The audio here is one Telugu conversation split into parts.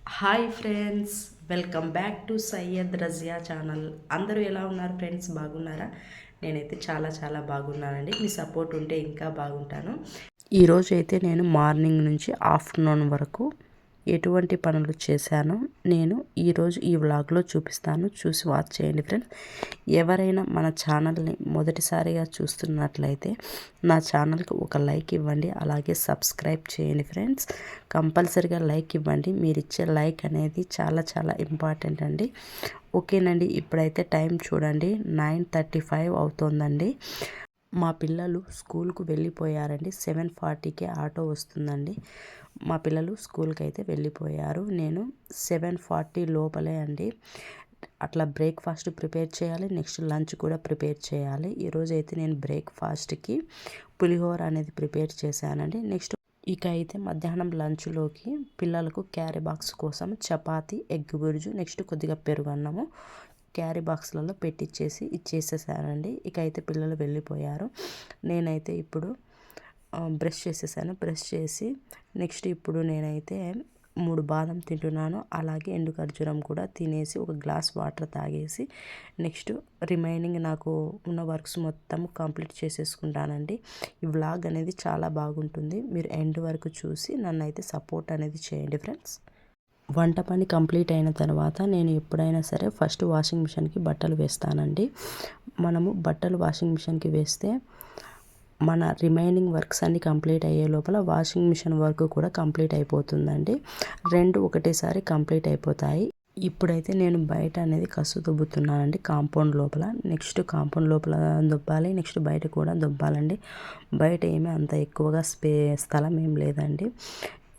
Hi friends welcome back to Syed Razia channel. అందరూ ఎలా ఉన్నారు ఫ్రెండ్స్? బాగున్నారా? నేనైతే చాలా చాలా బాగున్నానండి. మీ సపోర్ట్ ఉంటే ఇంకా బాగుంటాను. ఈరోజు అయితే నేను మార్నింగ్ నుంచి ఆఫ్టర్నూన్ వరకు ఎటువంటి పనులు చేశానో నేను ఈరోజు ఈ వ్లాగ్లో చూపిస్తాను. చూసి వాచ్ చేయండి ఫ్రెండ్స్ ఎవరైనా మన ఛానల్ని మొదటిసారిగా చూస్తున్నట్లయితే నా ఛానల్కి ఒక లైక్ ఇవ్వండి. అలాగే సబ్స్క్రైబ్ చేయండి ఫ్రెండ్స్ కంపల్సరిగా లైక్ ఇవ్వండి. మీరు ఇచ్చే లైక్ అనేది చాలా చాలా ఇంపార్టెంట్ అండి. ఓకేనండి ఇప్పుడైతే టైం చూడండి. నైన్ థర్టీ ఫైవ్ అవుతుందండి. మా పిల్లలు స్కూల్కు వెళ్ళిపోయారండి. సెవెన్ ఫార్టీకే ఆటో వస్తుందండి. మా పిల్లలు స్కూల్కి అయితే వెళ్ళిపోయారు. నేను సెవెన్ ఫార్టీ లోపలే అండి. అట్లా బ్రేక్ఫాస్ట్ ప్రిపేర్ చేయాలి నెక్స్ట్ లంచ్ కూడా ప్రిపేర్ చేయాలి. ఈరోజు అయితే నేను బ్రేక్ఫాస్ట్కి పులిహోర అనేది ప్రిపేర్ చేశానండి. నెక్స్ట్ ఇక అయితే మధ్యాహ్నం లంచ్లోకి పిల్లలకు క్యారీ బాక్స్ కోసం చపాతి ఎగ్ బురుజు నెక్స్ట్ కొద్దిగా పెరుగు అన్నము క్యారీ బాక్స్లలో పెట్టిచ్చేసి ఇచ్చేసేసానండి. ఇక అయితే పిల్లలు వెళ్ళిపోయారు. నేనైతే ఇప్పుడు బ్రష్ చేసేసాను. బ్రష్ చేసి నెక్స్ట్ ఇప్పుడు నేనైతే మూడు బాదం తింటున్నాను. అలాగే ఎండు ఖర్జూరం కూడా తినేసి ఒక గ్లాస్ వాటర్ తాగేసి నెక్స్ట్ రిమైనింగ్ నాకు ఉన్న వర్క్స్ మొత్తం కంప్లీట్ చేసేసుకుంటానండి. ఈ వ్లాగ్ అనేది చాలా బాగుంటుంది. మీరు ఎండ్ వరకు చూసి నన్ను అయితే సపోర్ట్ అనేది చేయండి ఫ్రెండ్స్. వంట పని కంప్లీట్ అయిన తర్వాత నేను ఎప్పుడైనా సరే ఫస్ట్ వాషింగ్ మిషన్కి బట్టలు వేస్తానండి. మనము బట్టలు వాషింగ్ మిషన్కి వేస్తే మన రిమైనింగ్ వర్క్స్ అన్నీ కంప్లీట్ అయ్యే లోపల వాషింగ్ మిషన్ వర్క్ కూడా కంప్లీట్ అయిపోతుందండి. రెండు ఒకటేసారి కంప్లీట్ అయిపోతాయి. ఇప్పుడైతే నేను బయట అనేది కసు దుబ్బుతున్నానండి కాంపౌండ్ లోపల. నెక్స్ట్ కాంపౌండ్ లోపల దుబ్బాలి నెక్స్ట్ బయట కూడా దుబ్బాలండి. బయట ఏమీ అంత ఎక్కువగా స్పే స్థలం ఏం లేదండి.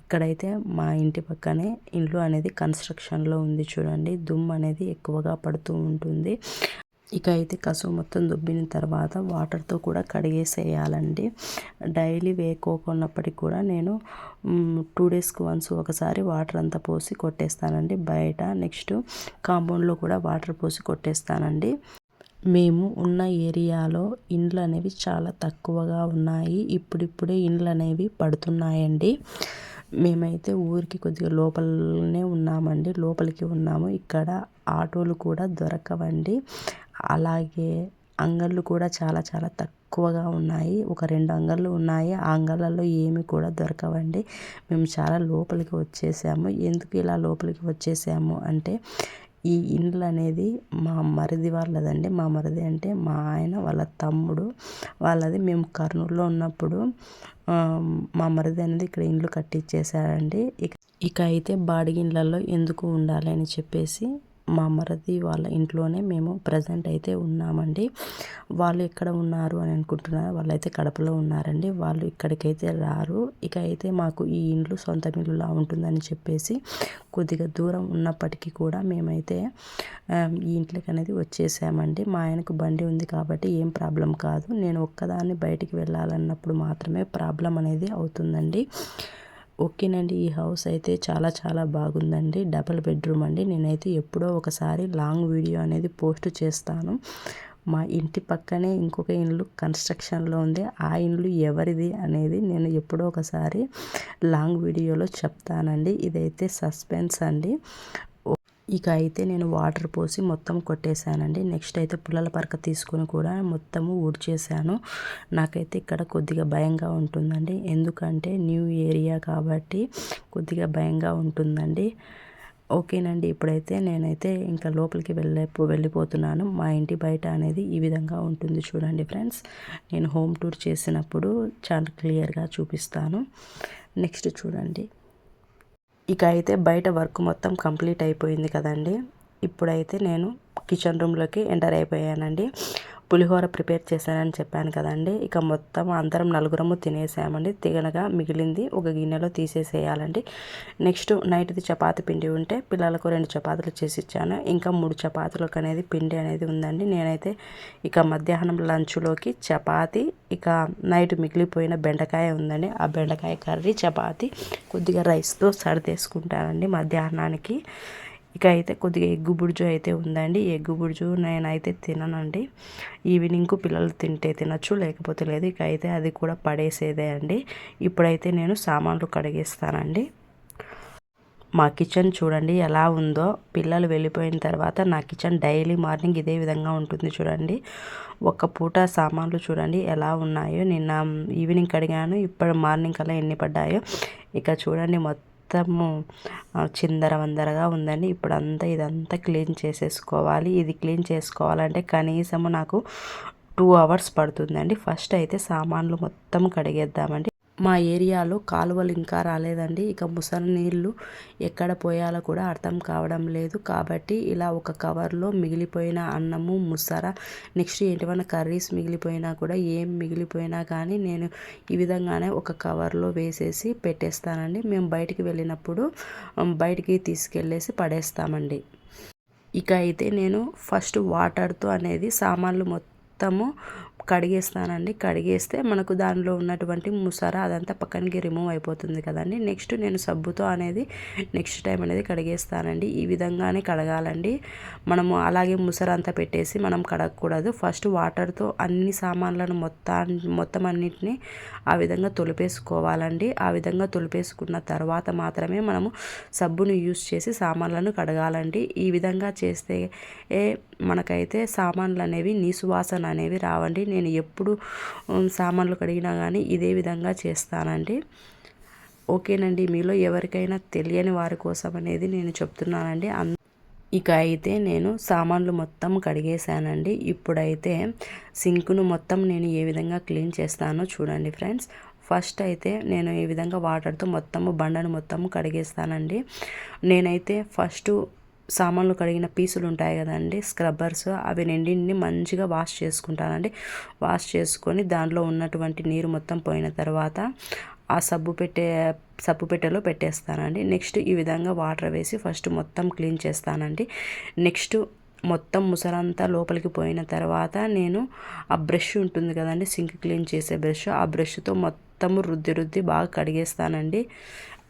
ఇక్కడైతే మా ఇంటి పక్కనే ఇల్లు అనేది కన్స్ట్రక్షన్లో ఉంది చూడండి. దుమ్ము అనేది ఎక్కువగా పడుతూ ఉంటుంది. ఇక అయితే కసువు మొత్తం దుబ్బిన తర్వాత వాటర్తో కూడా కడిగేసేయాలండి. డైలీ వేకోకున్నప్పటికీ కూడా నేను టూ డేస్కి వన్స్ ఒకసారి వాటర్ అంతా పోసి కొట్టేస్తానండి. బయట నెక్స్ట్ కాంపౌండ్లో కూడా వాటర్ పోసి కొట్టేస్తానండి. మేము ఉన్న ఏరియాలో ఇండ్లు అనేవి చాలా తక్కువగా ఉన్నాయి. ఇప్పుడిప్పుడే ఇండ్లు అనేవి పడుతున్నాయండి. మేమైతే ఊరికి కొద్దిగా లోపలనే ఉన్నామండి. లోపలికి ఉన్నాము. ఇక్కడ ఆటోలు కూడా దొరకవండి. అలాగే అంగళ్ళు కూడా చాలా చాలా తక్కువగా ఉన్నాయి. ఒక రెండు అంగళ్ళు ఉన్నాయి. ఆ అంగళ్ళలో ఏమి కూడా దొరకవండి. మేము చాలా లోపలికి వచ్చేసాము. ఎందుకు ఇలా లోపలికి వచ్చేసాము అంటే ఈ ఇండ్లు అనేది మా మరిది వాళ్ళదండి. మా మరిది అంటే మా ఆయన వాళ్ళ తమ్ముడు వాళ్ళది. మేము కర్నూలులో ఉన్నప్పుడు మా మరిది అనేది ఇక్కడ ఇండ్లు కట్టించేశారండి ఇక ఇక అయితే బాడిగిండ్లలో ఎందుకు ఉండాలి అని చెప్పేసి మా మరది వాళ్ళ ఇంట్లోనే మేము ప్రజెంట్ అయితే ఉన్నామండి. వాళ్ళు ఎక్కడ ఉన్నారు అని అనుకుంటున్నారు? వాళ్ళైతే కడపలో ఉన్నారండి. వాళ్ళు ఇక్కడికైతే రారు. ఇక అయితే మాకు ఈ ఇండ్లు సొంత ఇల్లులా ఉంటుందని చెప్పేసి కొద్దిగా దూరం ఉన్నప్పటికీ కూడా మేమైతే ఈ ఇంట్లోకి అనేది వచ్చేసామండి. మా ఆయనకు బండి ఉంది కాబట్టి ఏం ప్రాబ్లం కాదు. నేను ఒక్కదాన్ని బయటికి వెళ్ళాలన్నప్పుడు మాత్రమే ప్రాబ్లం అనేది అవుతుందండి. ఓకేనండి ఈ హౌస్ అయితే చాలా చాలా బాగుందండి. డబల్ బెడ్రూమ్ అండి. నేనైతే ఎప్పుడో ఒకసారి లాంగ్ వీడియో అనేది పోస్ట్ చేస్తాను. మా ఇంటి పక్కనే ఇంకొక ఇల్లు కన్స్ట్రక్షన్లో ఉంది. ఆ ఇల్లు ఎవరిది అనేది నేను ఎప్పుడో ఒకసారి లాంగ్ వీడియోలో చెప్తానండి. ఇదైతే సస్పెన్స్ అండి. ఇక అయితే నేను వాటర్ పోసి మొత్తం కొట్టేశానండి. నెక్స్ట్ అయితే పుల్లల పరక తీసుకొని కూడా మొత్తము ఊడ్చేసాను నాకైతే ఇక్కడ కొద్దిగా భయంగా ఉంటుందండి. ఎందుకంటే న్యూ ఏరియా కాబట్టి కొద్దిగా భయంగా ఉంటుందండి. ఓకేనండి ఇప్పుడైతే నేనైతే ఇంకా లోపలికి వెళ్ళే వెళ్ళిపోతున్నాను. మా ఇంటి బయట అనేది ఈ విధంగా ఉంటుంది చూడండి ఫ్రెండ్స్. నేను హోమ్ టూర్ చేసినప్పుడు చాలా క్లియర్గా చూపిస్తాను. నెక్స్ట్ చూడండి. ఇక అయితే బయట వర్క్ మొత్తం కంప్లీట్ అయిపోయింది కదండి. ఇప్పుడైతే నేను కిచెన్ రూమ్లోకి ఎంటర్ అయిపోయానండి. పులిహోర ప్రిపేర్ చేశానని చెప్పాను కదండి. ఇక మొత్తం అందరం నలుగురము తినేసామండి. తిగనగా మిగిలింది ఒక గిన్నెలో తీసేసేయాలండి. నెక్స్ట్ నైట్ది చపాతి పిండి ఉంటే పిల్లలకు రెండు చపాతీలు చేసి ఇచ్చాను. ఇంకా మూడు చపాతీలకు అనేది పిండి అనేది ఉందండి. నేనైతే ఇక మధ్యాహ్నం లంచ్లోకి చపాతి ఇక నైట్ మిగిలిపోయిన బెండకాయ ఉందండి. ఆ బెండకాయ కర్రీ చపాతి కొద్దిగా రైస్తో సర్దేసుకుంటానండి మధ్యాహ్నానికి. ఇక అయితే కొద్దిగా ఎగ్గు బుర్జు అయితే ఉందండి. ఎగ్గు బుర్జు నేనైతే తిననండి. ఈవినింగ్కు పిల్లలు తింటే తినచ్చు లేకపోతే లేదు. ఇక అయితే అది కూడా పడేసేదే అండి. ఇప్పుడైతే నేను సామాన్లు కడిగేస్తానండి. మా కిచెన్ చూడండి ఎలా ఉందో. పిల్లలు వెళ్ళిపోయిన తర్వాత నా కిచెన్ డైలీ మార్నింగ్ ఇదే విధంగా ఉంటుంది చూడండి. ఒక పూట సామాన్లు చూడండి ఎలా ఉన్నాయో. నిన్న ఈవినింగ్ కడిగాను ఇప్పుడు మార్నింగ్ కల్లా ఎన్ని పడ్డాయో. ఇక చూడండి మొత్తం మొత్తము చిందర వందరగా ఉందండి. ఇప్పుడంతా ఇదంతా క్లీన్ చేసేసుకోవాలి. ఇది క్లీన్ చేసుకోవాలంటే కనీసము నాకు టూ అవర్స్ పడుతుందండి. ఫస్ట్ అయితే సామాన్లు మొత్తం కడిగేద్దామండి. మా ఏరియాలో కాలువలు ఇంకా రాలేదండి. ఇక ముసలి నీళ్ళు ఎక్కడ పోయాలో కూడా అర్థం కావడం లేదు. కాబట్టి ఇలా ఒక కవర్లో మిగిలిపోయిన అన్నము ముసర నెక్స్ట్ ఏంటివన్నా కర్రీస్ మిగిలిపోయినా కూడా ఏం మిగిలిపోయినా కానీ నేను ఈ విధంగానే ఒక కవర్లో వేసేసి పెట్టేస్తానండి. మేము బయటికి వెళ్ళినప్పుడు బయటికి తీసుకెళ్ళేసి పడేస్తామండి. ఇక అయితే నేను ఫస్ట్ వాటర్తో అనేది సామాన్లు మొత్తము కడిగేస్తానండి. కడిగేస్తే మనకు దానిలో ఉన్నటువంటి ముసర అదంతా పక్కనకి రిమూవ్ అయిపోతుంది కదండి. నెక్స్ట్ నేను సబ్బుతో అనేది నెక్స్ట్ టైం అనేది కడిగేస్తానండి. ఈ విధంగానే కడగాలండి. మనము అలాగే ముసర అంతా పెట్టేసి మనం కడగకూడదు. ఫస్ట్ వాటర్తో అన్ని సామాన్లను మొత్తా మొత్తం అన్నిటిని ఆ విధంగా తొలిపేసుకోవాలండి. ఆ విధంగా తొలిపేసుకున్న తర్వాత మాత్రమే మనము సబ్బును యూస్ చేసి సామాన్లను కడగాలండి. ఈ విధంగా చేస్తే మనకైతే సామాన్లు అనేవి నీసువాసన అనేవి రావండి. నేను ఎప్పుడు సామాన్లు కడిగినా కానీ ఇదే విధంగా చేస్తానండి. ఓకేనండి. మీలో ఎవరికైనా తెలియని వారి కోసం అనేది నేను చెప్తున్నానండి. ఇక అయితే నేను సామాన్లు మొత్తం కడిగేశానండి. ఇప్పుడైతే సింక్ను మొత్తం నేను ఏ విధంగా క్లీన్ చేస్తానో చూడండి ఫ్రెండ్స్. ఫస్ట్ అయితే నేను ఈ విధంగా వాటర్తో మొత్తము బండను మొత్తము కడిగేస్తానండి. నేనైతే ఫస్ట్ సామాన్లు కడిగిన పీసులు ఉంటాయి కదండి స్క్రబ్బర్స్. అవి రెండింటిని మంచిగా వాష్ చేసుకుంటానండి. వాష్ చేసుకొని దాంట్లో ఉన్నటువంటి నీరు మొత్తం పోయిన తర్వాత ఆ సబ్బు పెట్టే సబ్బు పెట్టెలో పెట్టేస్తానండి. నెక్స్ట్ ఈ విధంగా వాటర్ వేసి ఫస్ట్ మొత్తం క్లీన్ చేస్తానండి. నెక్స్ట్ మొత్తం ముసరంతా లోపలికి పోయిన తర్వాత నేను ఆ బ్రష్ ఉంటుంది కదండి సింక్ క్లీన్ చేసే బ్రష్. ఆ బ్రష్తో మొత్తం రుద్ది రుద్ది బాగా కడిగేస్తానండి.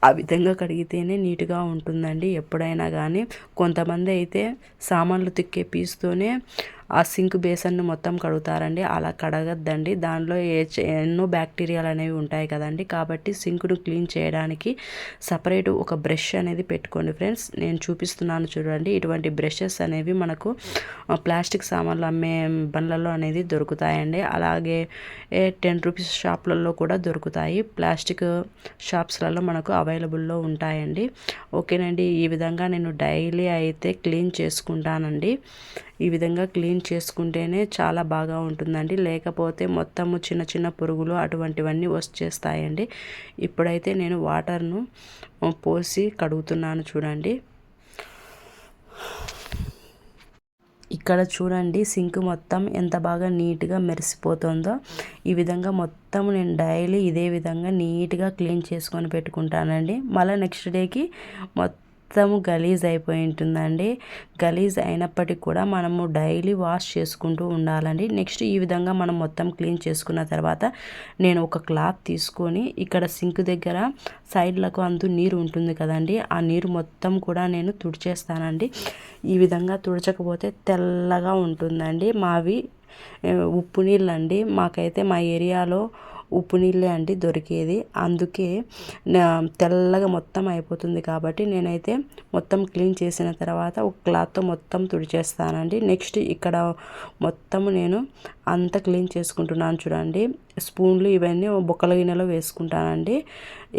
ఆ విధంగా కడిగితేనే నీట్గా ఉంటుందండి. ఎప్పుడైనా కానీ కొంతమంది అయితే సామాన్లు తిక్కే పీస్తోనే ఆ సింక్ బేసన్ను మొత్తం కడుగుతారండి. అలా కడగద్దండి. దానిలో ఎన్నో బ్యాక్టీరియాలు అనేవి ఉంటాయి కదండి. కాబట్టి సింక్ను క్లీన్ చేయడానికి సపరేట్ ఒక బ్రష్ అనేది పెట్టుకోండి ఫ్రెండ్స్. నేను చూపిస్తున్నాను చూడండి. ఇటువంటి బ్రషెస్ అనేవి మనకు ప్లాస్టిక్ సామాన్లు అమ్మే బండ్లలో అనేది దొరుకుతాయండి. అలాగే టెన్ రూపీస్ షాప్లలో కూడా దొరుకుతాయి. ప్లాస్టిక్ షాప్స్లలో మనకు అవైలబుల్లో ఉంటాయండి. ఓకేనండి. ఈ విధంగా నేను డైలీ అయితే క్లీన్ చేసుకుంటానండి. ఈ విధంగా క్లీన్ చేసుకుంటేనే చాలా బాగా ఉంటుందండి. లేకపోతే మొత్తము చిన్న చిన్న పురుగులు అటువంటివన్నీ వచ్చేస్తాయండి. ఇప్పుడైతే నేను వాటర్ను పోసి కడుగుతున్నాను చూడండి. ఇక్కడ చూడండి సింక్ మొత్తం ఎంత బాగా నీట్గా మెరిసిపోతుందో. ఈ విధంగా మొత్తం నేను డైలీ ఇదే విధంగా నీట్గా క్లీన్ చేసుకొని పెట్టుకుంటానండి. మళ్ళీ నెక్స్ట్ డేకి మొత్తం మొత్తము గలీజ్ అయిపోయి ఉంటుందండి. గలీజ్ అయినప్పటికీ కూడా మనము డైలీ వాష్ చేసుకుంటూ ఉండాలండి. నెక్స్ట్ ఈ విధంగా మనం మొత్తం క్లీన్ చేసుకున్న తర్వాత నేను ఒక క్లాత్ తీసుకొని ఇక్కడ సింక్ దగ్గర సైడ్లకు అందు నీరు ఉంటుంది కదండి ఆ నీరు మొత్తం కూడా నేను తుడిచేస్తానండి. ఈ విధంగా తుడచకపోతే తెల్లగా ఉంటుందండి. మావి ఉప్పు నీళ్ళు అండి మాకైతే మా ఏరియాలో ఉప్పు నీళ్ళే అండి దొరికేది. అందుకే తెల్లగా మొత్తం అయిపోతుంది కాబట్టి నేనైతే మొత్తం క్లీన్ చేసిన తర్వాత ఒక క్లాత్తో మొత్తం తుడిచేస్తానండి. నెక్స్ట్ ఇక్కడ మొత్తము నేను అంతా క్లీన్ చేసుకుంటున్నాను చూడండి. స్పూన్లు ఇవన్నీ బొక్కల గిన్నెలో వేసుకుంటానండి.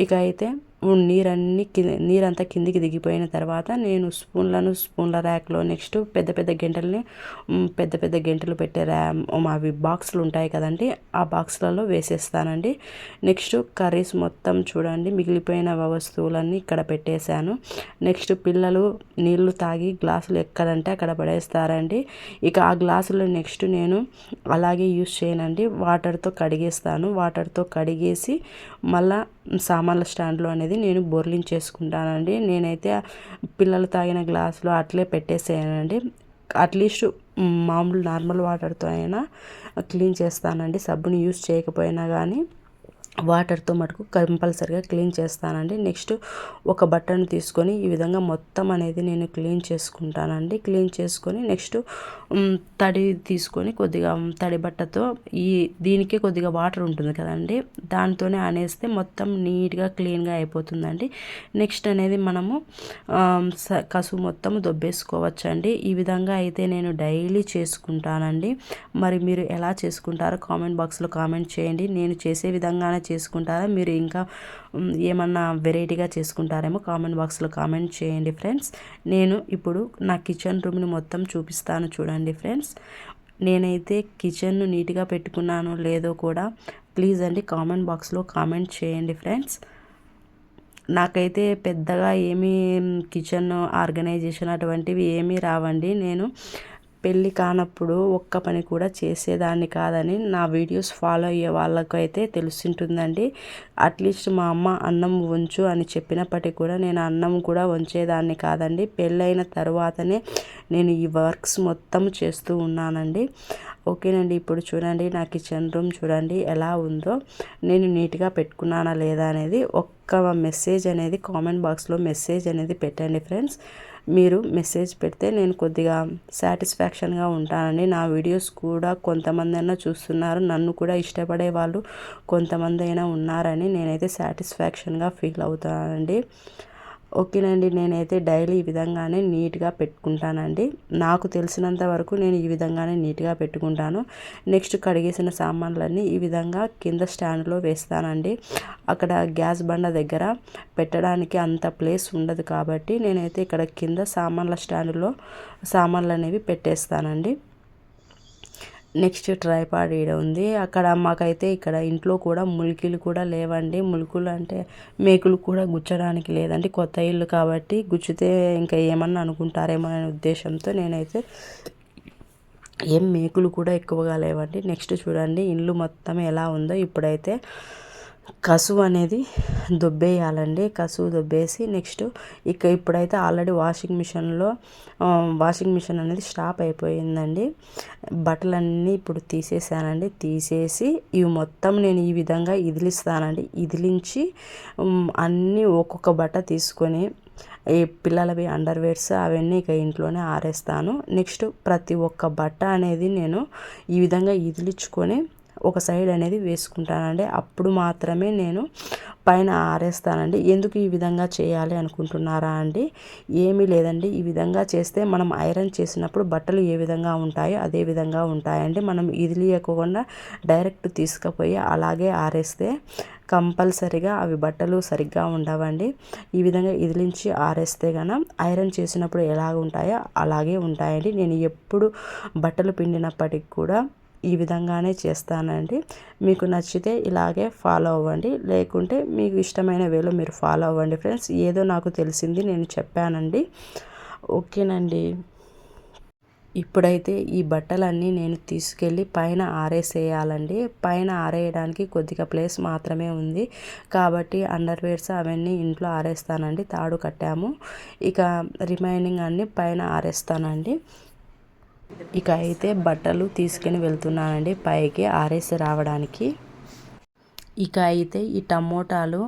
ఇక అయితే నీరన్నీ కింద నీరంతా కిందికి దిగిపోయిన తర్వాత నేను స్పూన్లను స్పూన్ల ర్యాక్లో నెక్స్ట్ పెద్ద పెద్ద గంటల్ని పెద్ద పెద్ద గంటలు పెట్టే ర్యా అవి బాక్సులు ఉంటాయి కదండి ఆ బాక్సులలో వేసేస్తానండి. నెక్స్ట్ కర్రీస్ మొత్తం చూడండి మిగిలిపోయిన వస్తువులన్నీ ఇక్కడ పెట్టేశాను. నెక్స్ట్ పిల్లలు నీళ్ళు తాగి గ్లాసులు ఎక్కడంటే అక్కడ పడేస్తారండి. ఇక ఆ గ్లాసులు నెక్స్ట్ నేను అలాగే యూస్ చేయనండి. వాటర్తో కడిగేస్తాను. వాటర్తో కడిగేసి మళ్ళీ సామాన్ల స్టాండ్లో అనేది నేను బోర్లించేసుకుంటానండి. నేనైతే పిల్లలు తాగిన గ్లాసులు అట్లే పెట్టేసేయనండి అట్లీస్ట్ మామూలు నార్మల్ వాటర్తో అయినా క్లీన్ చేస్తానండి. సబ్బుని యూస్ చేయకపోయినా కానీ వాటర్తో మటుకు కంపల్సరిగా క్లీన్ చేస్తానండి. నెక్స్ట్ ఒక బట్టను తీసుకొని ఈ విధంగా మొత్తం అనేది నేను క్లీన్ చేసుకుంటానండి. క్లీన్ చేసుకొని నెక్స్ట్ తడి తీసుకొని కొద్దిగా తడి బట్టతో ఈ దీనికే కొద్దిగా వాటర్ ఉంటుంది కదండి. దాంతోనే అనేస్తే మొత్తం నీట్గా క్లీన్గా అయిపోతుందండి. నెక్స్ట్ అనేది మనము కసు మొత్తం దొబ్బేసుకోవచ్చండి. ఈ విధంగా అయితే నేను డైలీ చేసుకుంటానండి. మరి మీరు ఎలా చేసుకుంటారో కామెంట్ బాక్స్లో కామెంట్ చేయండి. నేను చేసే విధంగానే చేసుకుంటారా? మీరు ఇంకా ఏమన్నా వెరైటీగా చేసుకుంటారేమో కామెంట్ బాక్స్లో కామెంట్ చేయండి ఫ్రెండ్స్. నేను ఇప్పుడు నా కిచెన్ రూమ్ని మొత్తం చూపిస్తాను చూడండి ఫ్రెండ్స్. నేనైతే కిచెన్ను నీట్గా పెట్టుకున్నానో లేదో కూడా ప్లీజ్ అండి కామెంట్ బాక్స్లో కామెంట్ చేయండి ఫ్రెండ్స్. నాకైతే పెద్దగా ఏమీ కిచెన్ ఆర్గనైజేషన్ అటువంటివి ఏమీ రావండి. నేను పెళ్ళి కానప్పుడు ఒక్క పని కూడా చేసేదాన్ని కాదని నా వీడియోస్ ఫాలో అయ్యే వాళ్ళకైతే తెలుసుంటుందండి అట్లీస్ట్ మా అమ్మ అన్నం ఉంచు అని చెప్పినప్పటికీ కూడా నేను అన్నం కూడా వంచేదాన్ని కాదండి. పెళ్ళైన తర్వాతనే నేను ఈ వర్క్స్ మొత్తం చేస్తూ ఉన్నానండి. ఓకేనండి ఇప్పుడు చూడండి నా కిచెన్ రూమ్ చూడండి ఎలా ఉందో. నేను నీట్గా పెట్టుకున్నానా లేదా అనేది ఒక్క మెసేజ్ అనేది కామెంట్ బాక్స్లో మెసేజ్ అనేది పెట్టండి ఫ్రెండ్స్. మీరు మెసేజ్ పెడితే నేను కొద్దిగా సాటిస్ఫాక్షన్గా ఉంటానండి నా వీడియోస్ కూడా కొంతమంది అయినా చూస్తున్నారు. నన్ను కూడా ఇష్టపడే వాళ్ళు కొంతమంది అయినా ఉన్నారని నేనైతే సాటిస్ఫాక్షన్గా ఫీల్ అవుతానండి. ఓకేనండి నేనైతే డైలీ ఈ విధంగానే నీట్గా పెట్టుకుంటానండి. నాకు తెలిసినంత వరకు నేను ఈ విధంగానే నీట్గా పెట్టుకుంటాను. నెక్స్ట్ కడిగేసిన సామాన్లన్నీ ఈ విధంగా కింద స్టాండ్లో వేస్తానండి. అక్కడ గ్యాస్ బండ దగ్గర పెట్టడానికి అంత ప్లేస్ ఉండదు కాబట్టి నేనైతే ఇక్కడ కింద సామాన్ల స్టాండ్లో సామాన్లు అనేవి పెట్టేస్తానండి. నెక్స్ట్ ట్రైపాడ్ ఈడ ఉంది. అక్కడ మాకైతే ఇక్కడ ఇంట్లో కూడా ములికిలు కూడా లేవండి. ములుకులు అంటే మేకులు కూడా గుచ్చడానికి లేదండి. కొత్త ఇల్లు కాబట్టి గుచ్చితే ఇంకా ఏమన్నా అనుకుంటారేమో అనే ఉద్దేశంతో నేనైతే ఏం మేకులు కూడా ఎక్కువగా లేవండి. నెక్స్ట్ చూడండి ఇల్లు మొత్తం ఎలా ఉందో. ఇప్పుడైతే కసువు అనేది దొబ్బేయాలండి. కసువు దొబ్బేసి నెక్స్ట్ ఇక ఇప్పుడైతే ఆల్రెడీ వాషింగ్ మిషన్లో వాషింగ్ మిషన్ అనేది స్టాప్ అయిపోయిందండి. బట్టలన్నీ ఇప్పుడు తీసేసానండి. తీసేసి ఇవి మొత్తం నేను ఈ విధంగా ఇదిలిస్తానండి. ఇదిలించి అన్నీ ఒక్కొక్క బట్ట తీసుకొని ఈ పిల్లలవి అండర్వేర్స్ అవన్నీ ఇక ఇంట్లోనే ఆరేస్తాను. నెక్స్ట్ ప్రతి ఒక్క బట్ట అనేది నేను ఈ విధంగా ఇదిలించుకొని ఒక సైడ్ అనేది వేసుకుంటానండి. అప్పుడు మాత్రమే నేను పైన ఆరేస్తానండి. ఎందుకు ఈ విధంగా చేయాలి అనుకుంటున్నారా అండి? ఏమీ లేదండి. ఈ విధంగా చేస్తే మనం ఐరన్ చేసినప్పుడు బట్టలు ఏ విధంగా ఉంటాయో అదే విధంగా ఉంటాయండి. మనం ఇదిలియకుండా డైరెక్ట్ తీసుకుపోయి అలాగే ఆరేస్తే కంపల్సరిగా అవి బట్టలు సరిగ్గా ఉండవండి. ఈ విధంగా ఇదిలించి ఆరేస్తే గన ఐరన్ చేసినప్పుడు ఎలాగ ఉంటాయో అలాగే ఉంటాయండి. నేను ఎప్పుడు బట్టలు పిండినప్పటికి కూడా ఈ విధంగానే చేస్తానండి. మీకు నచ్చితే ఇలాగే ఫాలో అవ్వండి. లేకుంటే మీకు ఇష్టమైన వేలో మీరు ఫాలో అవ్వండి ఫ్రెండ్స్. ఏదో నాకు తెలిసింది నేను చెప్పానండి. ఓకేనండి. ఇప్పుడైతే ఈ బట్టలన్నీ నేను తీసుకెళ్ళి పైన ఆరేసేయాలండి. పైన ఆరేయడానికి కొద్దిగా ప్లేస్ మాత్రమే ఉంది. కాబట్టి అండర్వేర్స్ అవన్నీ ఇంట్లో ఆరేస్తానండి. తాడు కట్టాము. ఇక రిమైనింగ్ అన్నీ పైన ఆరేస్తానండి. ఇక అయితే బట్టలు తీసుకుని వెళ్తున్నానండి. పైకి ఆరేసి రావడానికి. ఇక అయితే ఈ టమోటాలు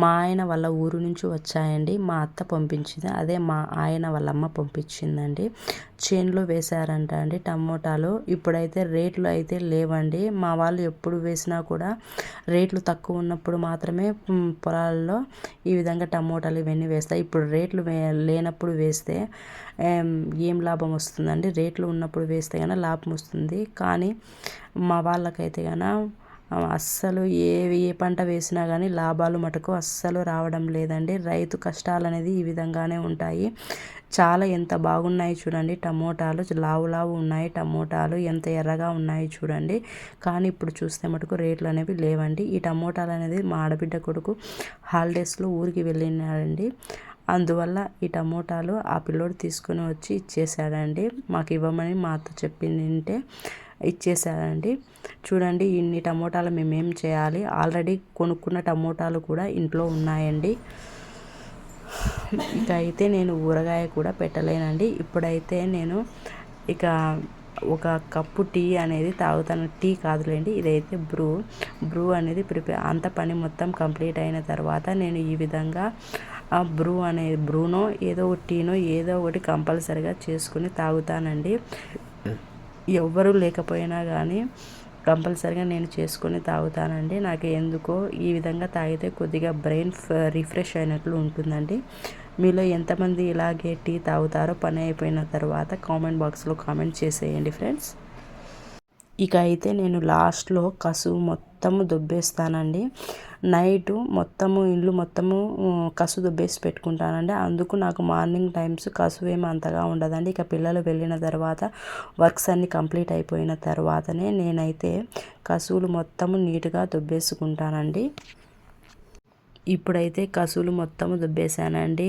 మా ఆయన వాళ్ళ ఊరు నుంచి వచ్చాయండి. మా అత్త పంపించింది. అదే మా ఆయన వాళ్ళ అమ్మ పంపించిందండి. చేన్లో వేశారంట అండి టమోటాలు. ఇప్పుడైతే రేట్లు అయితే లేవండి. మా వాళ్ళు ఎప్పుడు వేసినా కూడా రేట్లు తక్కువ ఉన్నప్పుడు మాత్రమే పొలాల్లో ఈ విధంగా టమోటాలు ఇవన్నీ వేస్తాయి. ఇప్పుడు రేట్లు లేనప్పుడు వేస్తే ఏం లాభం వస్తుందండి? రేట్లు ఉన్నప్పుడు వేస్తే కనుక లాభం వస్తుంది. కానీ మా వాళ్ళకైతే కనుక అస్సలు ఏ ఏ పంట వేసినా కానీ లాభాలు మటుకు అస్సలు రావడం లేదండి. రైతు కష్టాలు అనేది ఈ విధంగానే ఉంటాయి. చాలా ఎంత బాగున్నాయి చూడండి. టమోటాలు లావు లావు ఉన్నాయి. టమోటాలు ఎంత ఎర్రగా ఉన్నాయి చూడండి. కానీ ఇప్పుడు చూస్తే మటుకు రేట్లు అనేవి లేవండి. ఈ టమోటాలు అనేది మా ఆడబిడ్డ కొడుకు హాలిడేస్లో ఊరికి వెళ్ళినాడండి. అందువల్ల ఈ టమోటాలు ఆ పిల్లోడు తీసుకుని వచ్చి ఇచ్చేసాడండి మాకు ఇవ్వమని మా అత్త చెప్పింది ఇచ్చేసారండి చూడండి ఇన్ని టమోటాలు మేమేం చేయాలి? ఆల్రెడీ కొనుక్కున్న టమోటాలు కూడా ఇంట్లో ఉన్నాయండి. ఇక అయితే నేను ఊరగాయ కూడా పెట్టలేనండి. ఇప్పుడైతే నేను ఇక ఒక కప్పు టీ అనేది తాగుతాను. టీ కాదులేండి ఇదైతే బ్రూ. బ్రూ అనేది ప్రిపేర్ అంత పని మొత్తం కంప్లీట్ అయిన తర్వాత నేను ఈ విధంగా ఆ బ్రూ అనే బ్రూనో ఏదో ఒక టీనో ఏదో ఒకటి కంపల్సరిగా చేసుకుని తాగుతానండి. ఎవ్వరూ లేకపోయినా కానీ కంపల్సరిగా నేను చేసుకొని తాగుతానండి. నాకు ఎందుకో ఈ విధంగా తాగితే కొద్దిగా బ్రెయిన్ రిఫ్రెష్ అయినట్లు ఉంటుందండి. మీలో ఎంతమంది ఇలాగే టీ తాగుతారో పని అయిపోయిన తర్వాత కామెంట్ బాక్స్లో కామెంట్ చేసేయండి ఫ్రెండ్స్. ఇక అయితే నేను లాస్ట్లో కసువు మొత్తం దొబ్బేస్తానండి. నైటు మొత్తము ఇల్లు మొత్తము కసు దుబ్బేసి పెట్టుకుంటానండి. అందుకు నాకు మార్నింగ్ టైమ్స్ కసు ఏమి అంతగా ఉండదండి. ఇక పిల్లలు వెళ్ళిన తర్వాత వర్క్స్ అన్నీ కంప్లీట్ అయిపోయిన తర్వాతనే నేనైతే కసువులు మొత్తము నీట్గా దుబ్బేసుకుంటానండి. ఇప్పుడైతే కసువులు మొత్తం దుబ్బేశానండి.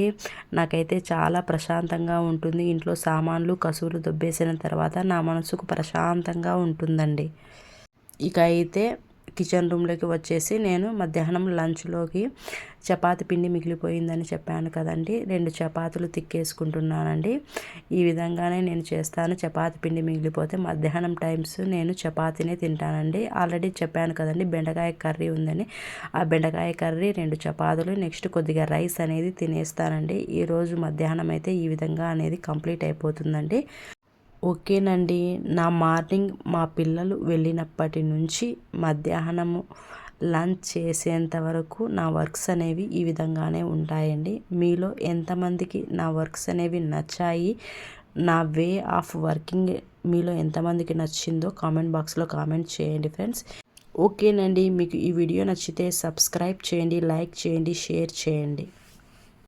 నాకైతే చాలా ప్రశాంతంగా ఉంటుంది. ఇంట్లో సామాన్లు కసువులు దుబ్బేసిన తర్వాత నా మనసుకు ప్రశాంతంగా ఉంటుందండి. ఇక అయితే కిచెన్ రూమ్లోకి వచ్చేసి నేను మధ్యాహ్నం లంచ్లోకి చపాతి పిండి మిగిలిపోయిందని చెప్పాను కదండి. రెండు చపాతీలు తిక్కేసుకుంటున్నానండి. ఈ విధంగానే నేను చేస్తాను. చపాతి పిండి మిగిలిపోతే మధ్యాహ్నం టైమ్స్ నేను చపాతీనే తింటానండి. ఆల్రెడీ చెప్పాను కదండి బెండకాయ కర్రీ ఉందని. ఆ బెండకాయ కర్రీ రెండు చపాతీలు నెక్స్ట్ కొద్దిగా రైస్ అనేది తినేస్తానండి. ఈరోజు మధ్యాహ్నం అయితే ఈ విధంగా అనేది కంప్లీట్ అయిపోతుందండి. ఓకేనండి. నా మార్నింగ్ మా పిల్లలు వెళ్ళినప్పటి నుంచి మధ్యాహ్నము లంచ్ చేసేంత వరకు నా వర్క్స్ అనేవి ఈ విధంగానే ఉంటాయండి. మీలో ఎంతమందికి నా వర్క్స్ అనేవి నచ్చాయి? నా వే ఆఫ్ వర్కింగ్ మీలో ఎంతమందికి నచ్చిందో కామెంట్ బాక్స్లో కామెంట్ చేయండి ఫ్రెండ్స్. ఓకేనండి. మీకు ఈ వీడియో నచ్చితే సబ్స్క్రైబ్ చేయండి లైక్ చేయండి షేర్ చేయండి.